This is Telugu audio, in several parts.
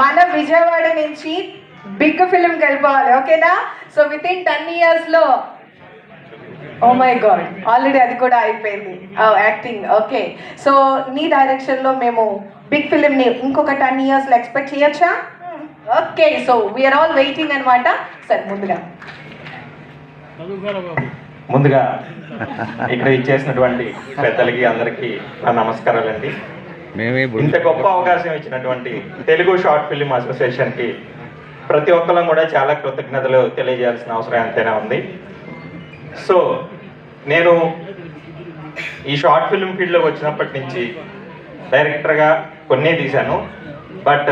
మన విజయవాడ నుంచి బిగ్ ఫిలిం వెళ్ళిపోవాలి ఓకేనా? సో విత్ ఇన్ టెన్ ఇయర్స్లో ఓ మై గాడ్ ఆల్రెడీ అది కూడా అయిపోయింది. యాక్టింగ్ ఓకే సో నీ డైరెక్షన్లో మేము బిగ్ ఫిలిం ని ఇంకొక టెన్ ఇయర్స్లో ఎక్స్పెక్ట్ చేయొచ్చా? Okay so we are all waiting అనమాట సరే ముందుగా. ముందుగా ఇక్కడ ఇచ్చేసినటువంటి పెద్దలకి అందరికీ నా నమస్కారాలండి. మేమే ఇంత గొప్ప అవకాశం ఇచ్చినటువంటి తెలుగు షార్ట్ ఫిల్మ్ అసోసియేషన్కి ప్రతి ఒక్కరం కూడా చాలా కృతజ్ఞతలు తెలియజేయాల్సిన అవసరం ఎంతైనా ఉంది. సో నేను ఈ షార్ట్ ఫిల్మ్ ఫీల్డ్లోకి వచ్చినప్పటి నుంచి డైరెక్టర్గా కొన్ని తీశాను. బట్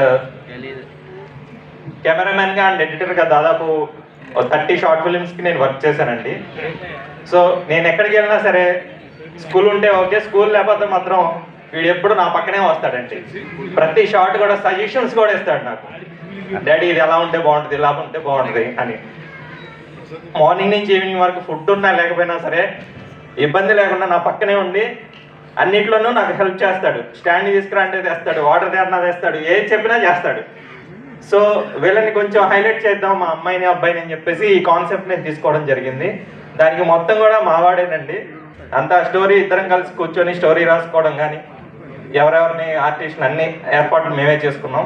కెమెరామెన్గా అండ్ ఎడిటర్గా దాదాపు థర్టీ షార్ట్ ఫిల్మ్స్కి నేను వర్క్ చేశానండి. సో నేను ఎక్కడికి వెళ్ళినా సరే స్కూల్ ఉంటే ఓకే స్కూల్ లేకపోతే మాత్రం వీడు ఎప్పుడు నా పక్కనే వస్తాడండి ప్రతి షార్ట్ కూడా సజెషన్స్ కూడా ఇస్తాడు నాకు. డాడీ ఇది ఎలా ఉంటే బాగుంటుంది? ఇలా ఉంటే బాగుంటుంది అని. మార్నింగ్ నుంచి ఈవినింగ్ వరకు ఫుడ్ ఉన్నా లేకపోయినా సరే ఇబ్బంది లేకుండా నా పక్కనే ఉండి అన్నిట్లోనూ నాకు హెల్ప్ చేస్తాడు. స్టాండ్ తీసుకురా అంటే తెస్తాడు వాటర్ తేరినా తెస్తాడు ఏది చెప్పినా చేస్తాడు. సో వీళ్ళని కొంచెం హైలైట్ చేద్దాం మా అమ్మాయిని అబ్బాయిని అని చెప్పేసి ఈ కాన్సెప్ట్ నేను తీసుకోవడం జరిగింది. దానికి మొత్తం కూడా మావాడేనండి అంతా స్టోరీ ఇద్దరం కలిసి కూర్చొని స్టోరీ రాసుకోవడం కానీ ఎవరెవరిని ఆర్టిస్ట్ అన్ని ఏర్పాట్లు మేమే చేసుకున్నాం.